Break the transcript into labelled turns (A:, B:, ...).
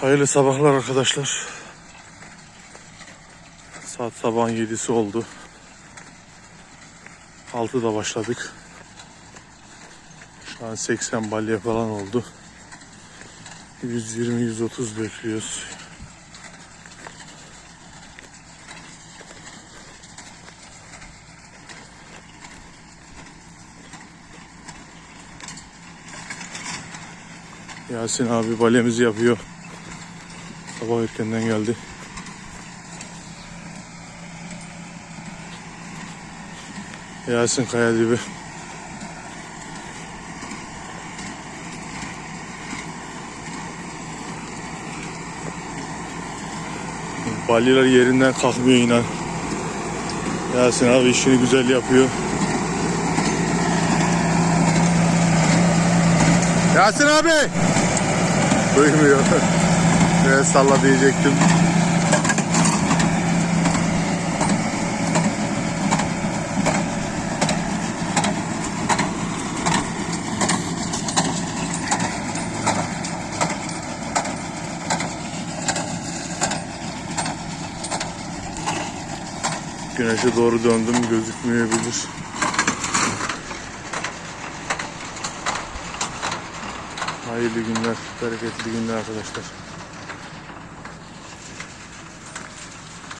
A: Hayırlı sabahlar arkadaşlar. Saat sabahın 7'si oldu. 6'da başladık. Şu an 80 balya falan oldu. 120-130 bekliyoruz. Yasin abi balyamızı yapıyor. Sabah erkenden geldi. Yasin Kaya dibi. Balyalar yerinden kalkmıyor inan. Yasin abi işini güzel yapıyor. Yasin abi! Duymuyor. Evet salla diyecektim. Güneşe doğru döndüm gözükmeyebilir. Hayırlı günler, bereketli günler arkadaşlar.